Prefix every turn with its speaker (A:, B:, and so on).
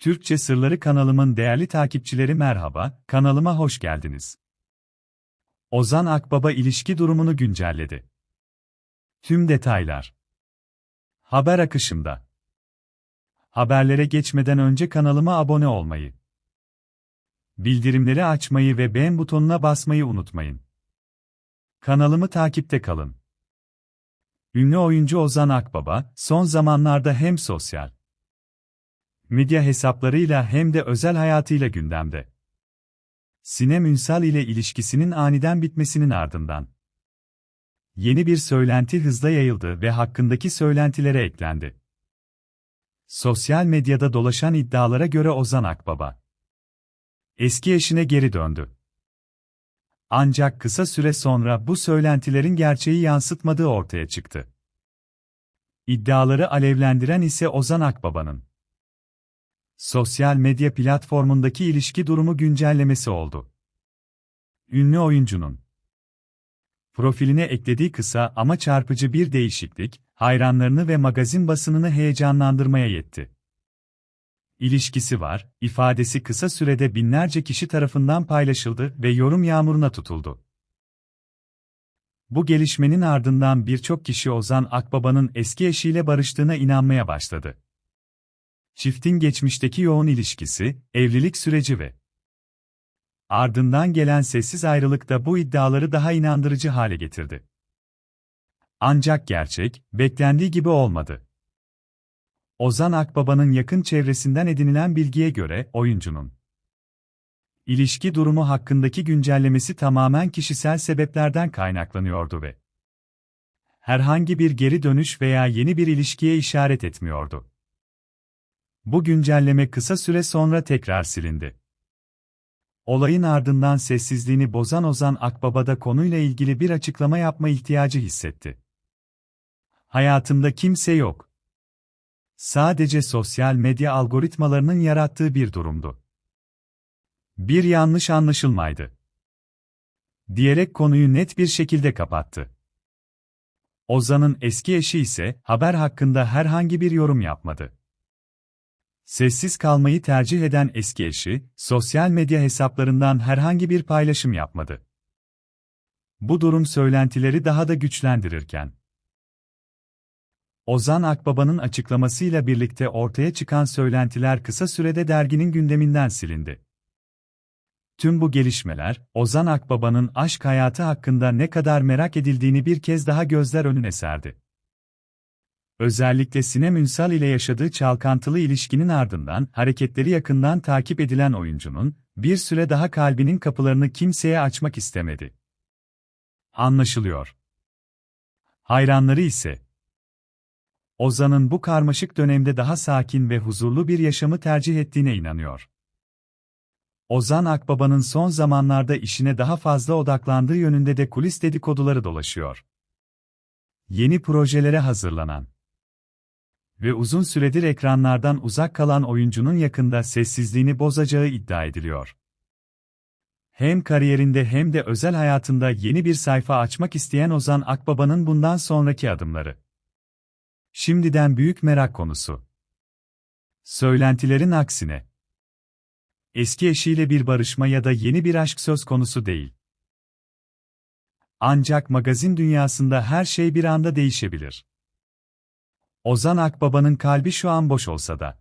A: Türkçe Sırları kanalımın değerli takipçileri merhaba, kanalıma hoş geldiniz. Ozan Akbaba ilişki durumunu güncelledi. Tüm detaylar. Haber akışımda. Haberlere geçmeden önce kanalıma abone olmayı, bildirimleri açmayı ve beğen butonuna basmayı unutmayın. Kanalımı takipte kalın. Ünlü oyuncu Ozan Akbaba, son zamanlarda hem sosyal medya hesaplarıyla hem de özel hayatıyla gündemde. Sinem Ünsal ile ilişkisinin aniden bitmesinin ardından yeni bir söylenti hızla yayıldı ve hakkındaki söylentilere eklendi. Sosyal medyada dolaşan iddialara göre Ozan Akbaba eski eşine geri döndü. Ancak kısa süre sonra bu söylentilerin gerçeği yansıtmadığı ortaya çıktı. İddiaları alevlendiren ise Ozan Akbaba'nın sosyal medya platformundaki ilişki durumu güncellemesi oldu. Ünlü oyuncunun profiline eklediği kısa ama çarpıcı bir değişiklik, hayranlarını ve magazin basınını heyecanlandırmaya yetti. İlişkisi var, ifadesi kısa sürede binlerce kişi tarafından paylaşıldı ve yorum yağmuruna tutuldu. Bu gelişmenin ardından birçok kişi Ozan Akbaba'nın eski eşiyle barıştığına inanmaya başladı. Çiftin geçmişteki yoğun ilişkisi, evlilik süreci ve ardından gelen sessiz ayrılık da bu iddiaları daha inandırıcı hale getirdi. Ancak gerçek, beklendiği gibi olmadı. Ozan Akbaba'nın yakın çevresinden edinilen bilgiye göre oyuncunun ilişki durumu hakkındaki güncellemesi tamamen kişisel sebeplerden kaynaklanıyordu ve herhangi bir geri dönüş veya yeni bir ilişkiye işaret etmiyordu. Bu güncelleme kısa süre sonra tekrar silindi. Olayın ardından sessizliğini bozan Ozan Akbaba da konuyla ilgili bir açıklama yapma ihtiyacı hissetti. Hayatımda kimse yok. Sadece sosyal medya algoritmalarının yarattığı bir durumdu. Bir yanlış anlaşılmaydı. Diyerek konuyu net bir şekilde kapattı. Ozan'ın eski eşi ise haber hakkında herhangi bir yorum yapmadı. Sessiz kalmayı tercih eden eski eşi, sosyal medya hesaplarından herhangi bir paylaşım yapmadı. Bu durum söylentileri daha da güçlendirirken, Ozan Akbaba'nın açıklamasıyla birlikte ortaya çıkan söylentiler kısa sürede derginin gündeminden silindi. Tüm bu gelişmeler, Ozan Akbaba'nın aşk hayatı hakkında ne kadar merak edildiğini bir kez daha gözler önüne serdi. Özellikle Sinem Ünsal ile yaşadığı çalkantılı ilişkinin ardından hareketleri yakından takip edilen oyuncunun bir süre daha kalbinin kapılarını kimseye açmak istemedi. Anlaşılıyor. Hayranları ise Ozan'ın bu karmaşık dönemde daha sakin ve huzurlu bir yaşamı tercih ettiğine inanıyor. Ozan Akbaba'nın son zamanlarda işine daha fazla odaklandığı yönünde de kulis dedikoduları dolaşıyor. Yeni projelere hazırlanan ve uzun süredir ekranlardan uzak kalan oyuncunun yakında sessizliğini bozacağı iddia ediliyor. Hem kariyerinde hem de özel hayatında yeni bir sayfa açmak isteyen Ozan Akbaba'nın bundan sonraki adımları. Şimdiden büyük merak konusu. Söylentilerin aksine. Eski eşiyle bir barışma ya da yeni bir aşk söz konusu değil. Ancak magazin dünyasında her şey bir anda değişebilir. Ozan Akbaba'nın kalbi şu an boş olsa da.